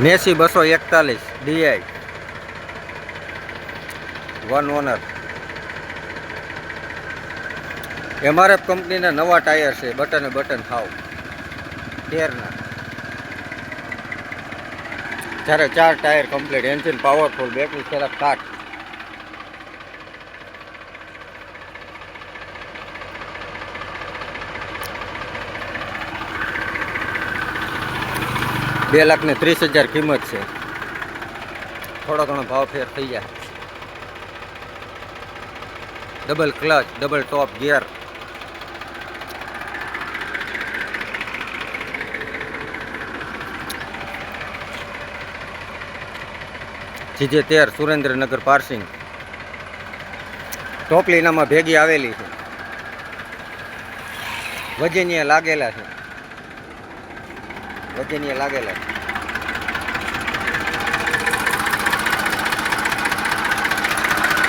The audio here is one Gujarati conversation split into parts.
નેસી બસો એકતાલીસ, ડીઆઈ. વન ઓનર એમઆરએફ કંપનીના નવા ટાયર છે, બટન બટન હાવ. તેરના. જ્યારે ચાર tyre complete, engine powerful battery સરસ કાટ. બે લાખ ને ત્રીસ હજાર કિંમત છે. થોડો ઘણો ભાવ ફેર થઈ જાય. Double clutch double top gear GJ તેર સુરેન્દ્રનગર પાર્સિંગ. ટોપલીનામાં ભેગી આવેલી છે. વજનીય લાગેલા છે. વજનીય લાગેલા.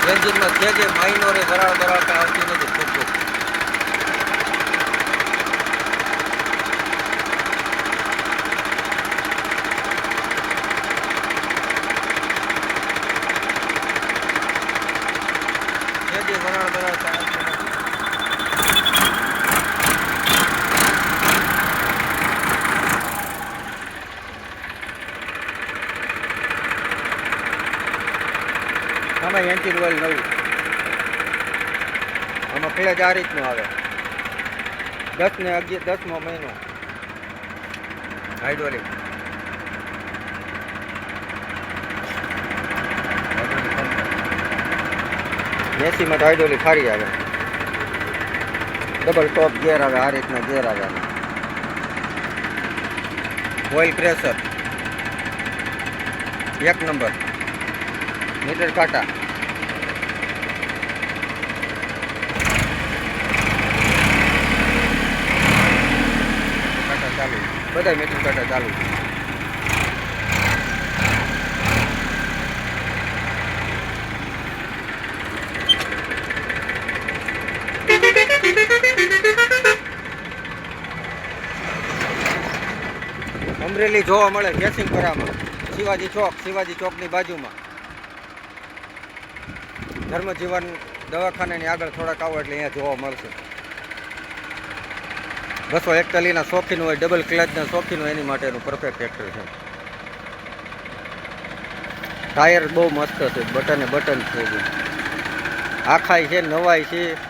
એન્જિનમાં જે જે માઇનોરે બરાબર બરાબર આવતી નથી ખૂબ ખૂબ જે જે બરાબર બરાબર આવતી નથી આમાં એન્જિન ઓઇલ નવું. આમાં ક્લેજ આ રીતનું આવે. દસ ને અગિયાર દસમો મહિનો. હાઇડ્રોલિક. એસીમાં હાઇડ્રોલિક સારી આવે. ડબલ ટોપ ગેર આવે, આ રીતના ગેર આવે ઓઇલ પ્રેશર એક નંબર મીટર કાંટા ચાલુ. બધા મીટર કાંટા ચાલુ. અમરેલી જોવા મળે કેસિંગપરામાં શિવાજી ચોક, શિવાજી ચોકની બાજુમાં. ધર્મજીવન દવાખાનાની આગળ થોડાક આવો એટલે અહીંયા જોવા મળશે. બસો એકતાલીના શોખીન હોય ડબલ ક્લચના શોખીન હોય, એની માટેનું પરફેક્ટ ટ્રેક્ટર છે. ટાયર બહુ મસ્ત છે, બટને બટન છે. આખાય છે, નવાય છે.